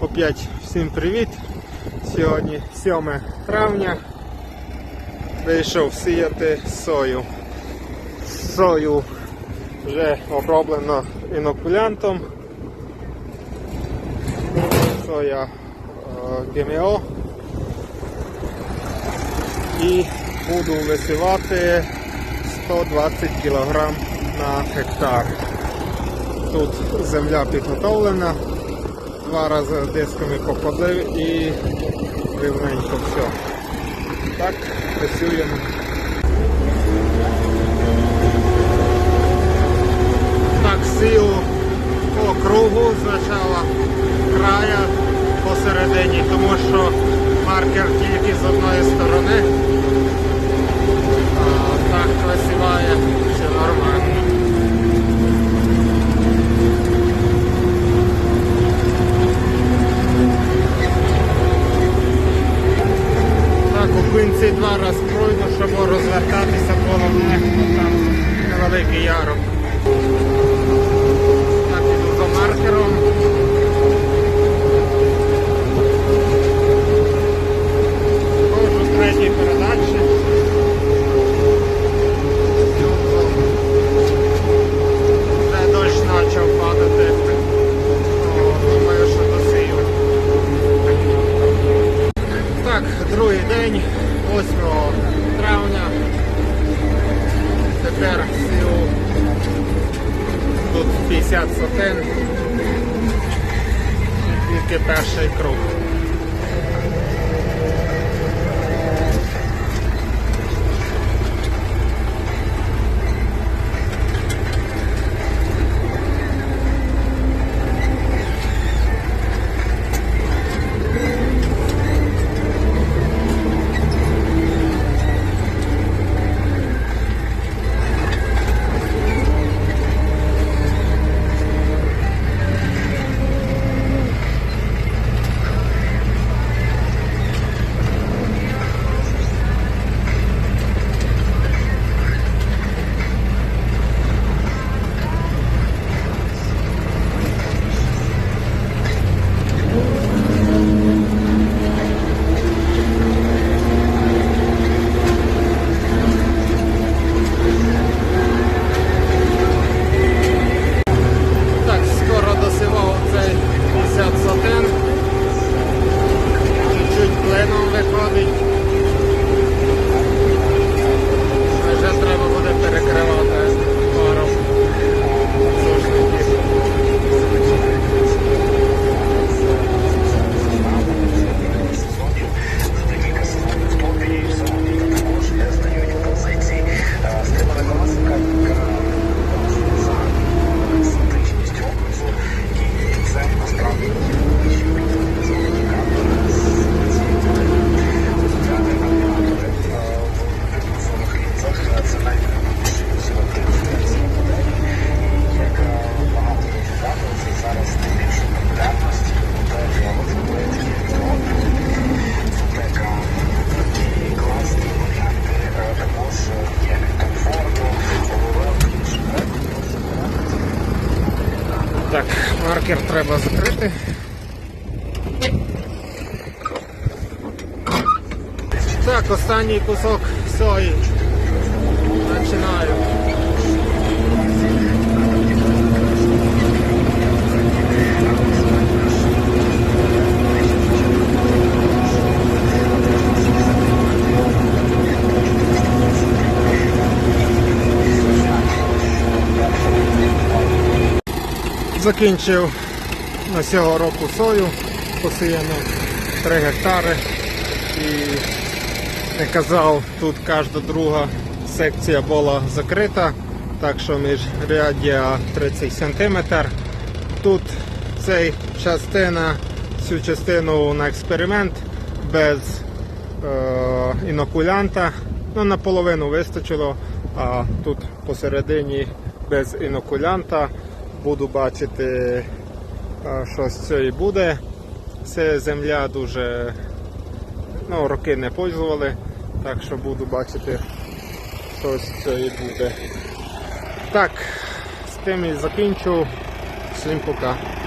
Опять всім привіт. Сьогодні 7 травня. Вийшов сіяти сою. Сою вже оброблено інокулянтом. Соя е, ГМО. І буду висівати 120 кг на гектар. Тут земля підготовлена, два рази дисками походив і рівненько все. Так, працюємо. Так, силу по кругу спочатку края посередині, тому що маркер тільки з одної сторони. 22 розкройно, щоб розвертатися полом нехто там невеликий ярок. Так, іду за маркером. Кожу в третій передачі. Вже дощ почав падати. Думаю, що досию. Так, другий день. 8 травня. Тепер сіл тут 50 сотен. Тільки перший круг. Маркер треба закрити. Так, останній кусок сої. Починаю. Закінчив на цього року сою, посіяно 3 гектари і не казав, тут кожна друга секція була закрита, так що між міжряддя 30 см. Тут цей частина, цю частину на експеримент без е, інокулянта. Ну, наполовину вистачило, а тут посередині без інокулянта. Буду бачити, що з цієї буде. Це земля дуже ну, роки не пользували, так що буду бачити, що з цієї буде. Так, з тим і закінчу. Всім пока.